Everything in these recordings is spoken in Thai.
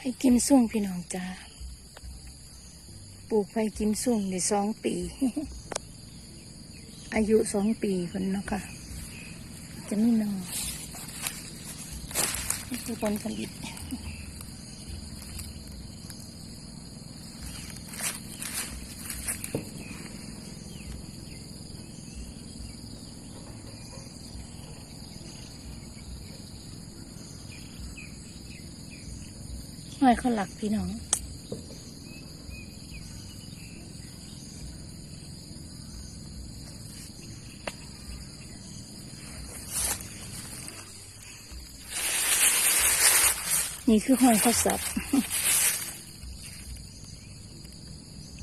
ไปกิมซุ่งพี่น้องจ้าปลูกไปกิมซุ่งได้สองปี อายุสองปีคนเนาะค่ะ จะไม่นอนนี่คือผลผลิต ห้อยเขาหลักพี่น้องนี่คือห้อยข้าวสับ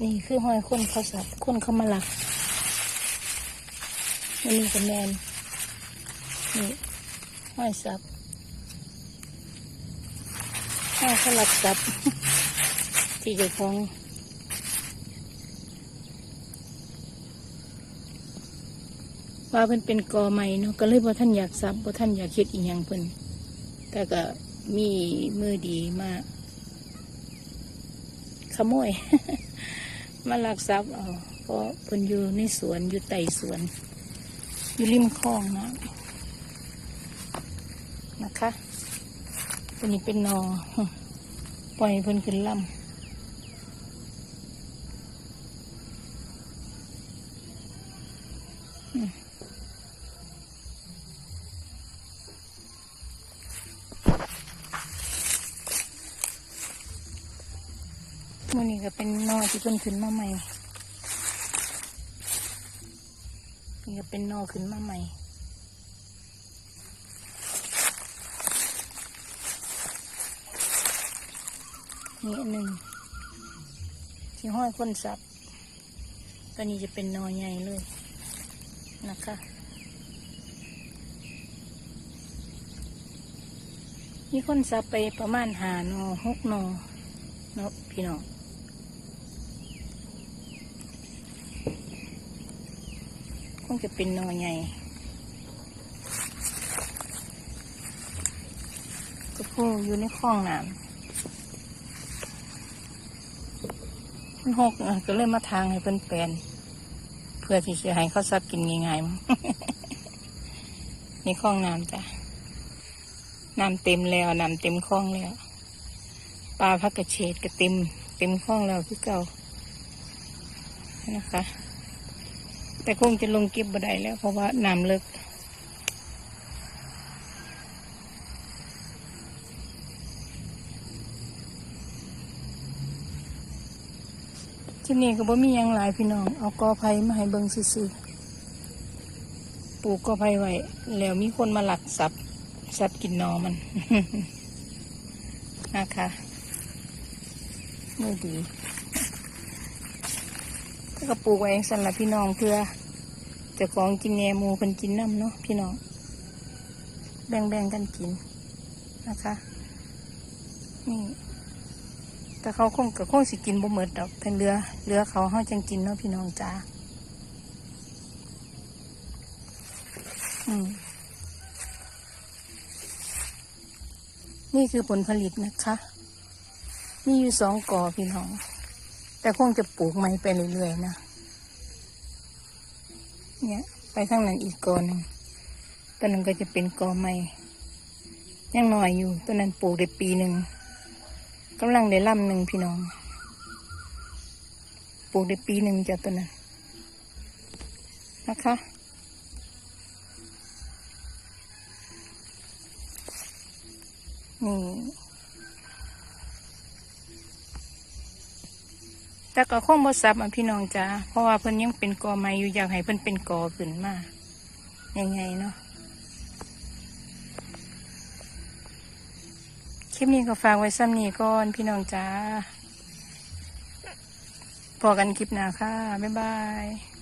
นี่คือห้อยคนข้าวสับ คนเขามาหลักนนี้ก็แมนนี่ห้อยสับห้อยเขาหลักสับ ที่เจ้าของว่าเพิ่นเป็นกอใหม่เนาะก็เลยบ่ท่านอยากสับบ่ท่านอยากเฮ็ดอีหยังเพิ่นแต่ก็มีมือดีมากขโมย มาลักทรัพย์เอาเพราะเพิ่นอยู่ในสวนอยู่ใต้สวน อยู่ริมคลองนะนะคะ ตัวนี้เป็นนอปล่อยเพิ่นขึ้นลำอืมมื่อนี้ก็เป็นนอที่เพิ่นขึ้นมาใหม่ นี่ก็เป็นนอขึ้นมาใหม่ นี่อันหนึ่งที่ห้อยคนสับตัวนี้จะเป็นนอใหญ่เลยนะคะมีคนสับไปประมาณหานอหกนอเนาะพี่น้องคงจะเป็นนอใหญ่ก็พูอยู่ในคลองน้ำ มันหกก็เลยมาทางให้เพิ่นแปลนเพื่อที่จะให้เขาซับกินง่ายๆมั้งในคลองน้ำจ้ะน้ำเต็มแล้วน้ำเต็มคลองแล้วปลาพักกระเฉดก็เต็มเต็มคลองแล้วคือเก่านะคะ แต่คงจะลงเก็บบ่ได้แล้วเพราะว่าน้ำเลิก ที่นี่ก็บ่มียังหลายพี่น้อง เอากอไผ่มาให้เบิ่งซื่อๆปลูกกอไผ่ไว้ แล้วมีคนมาหลักสับสับกินนอมันนะคะมือดีก็ปลูกไว้สำหรับพี่น้องเพื่อจะของกินแหนหมูเพิ่นกินน้ำเนาะพี่น้อง แบ่งๆกันกินนะคะนี่ แต่เขาคงกับคงสิกินบ่หมดดอกแต่เรือเรือเขาเฮาจังกินเนาะพี่น้องจ้าอืมนี่คือผลผลิตนะคะ มีอยู่สองกอพี่น้อง แต่คงจะปลูกไม้ไปเรื่อยๆนะ เนี่ย ไปข้างนั้นอีกกอหนึ่งต้นนั้นก็จะเป็นกอไม้ยังน้อยอยู่ต้นนั้นปลูกได้ปีหนึ่ง กำลังได้ลำหนึ่งพี่น้อง ปลูกได้ปีหนึ่งจากต้นนั้นนะคะ นี่แต่ก็คงบ่ซับอะพี่น้องจ้าเพราะว่าเพิ่นยังเป็นกอไม้อยู่อยากให้เพิ่นเป็นกอขึ้นมายังไงเนาะ ลิปนี้ก็ฝากไว้ซ้ำนี้ก่อนพี่น้องจ้าพอกันคลิปหน้าค่ะ บ๊ายบาย